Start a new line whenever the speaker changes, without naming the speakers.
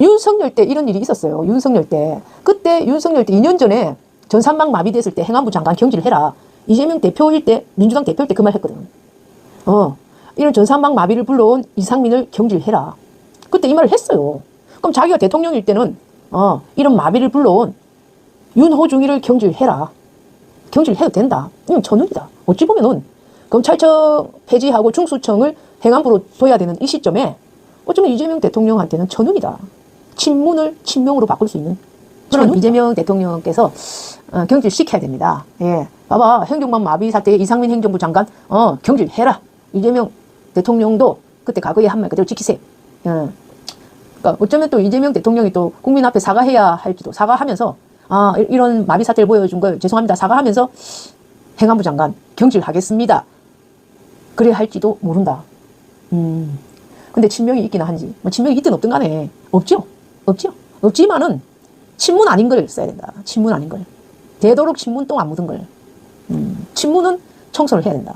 윤석열 때 이런 일이 있었어요. 윤석열 때. 그때 윤석열 때 2년 전에 전산망 마비됐을 때 행안부 장관 경질을 해라. 이재명 대표일 때, 민주당 대표일 때 그 말 했거든. 어, 이런 전산망 마비를 불러온 이상민을 경질해라. 그때 이 말을 했어요. 그럼 자기가 대통령일 때는, 어, 이런 마비를 불러온 윤호중이를 경질해라. 경질해도 된다. 이건 전운이다. 어찌 보면은 검찰청 폐지하고 중수청을 행안부로 둬야 되는 이 시점에 어쩌면 이재명 대통령한테는 천운이다. 친문을 친명으로 바꿀 수 있는 그런 이재명 대통령께서 어, 경질시켜야 됩니다. 예, 봐봐 행정망 마비 사태에 이상민 행정부 장관 어 경질해라. 이재명 대통령도 그때 과거에 한 말 그대로 지키세요. 예. 그러니까 어쩌면 또 이재명 대통령이 또 국민 앞에 사과해야 할지도 사과하면서 아 이- 이런 마비 사태를 보여준 걸 죄송합니다 사과하면서 행안부 장관 경질하겠습니다. 그래야 할지도 모른다. 음. 근데 친명이 있기는 한지 뭐 친명이 있든 없든 간에 없죠. 없죠. 없지만은 친문 아닌 걸 써야 된다. 친문 아닌 걸. 되도록 친문 똥 안 묻은 걸. 음. 친문은 청소를 해야 된다.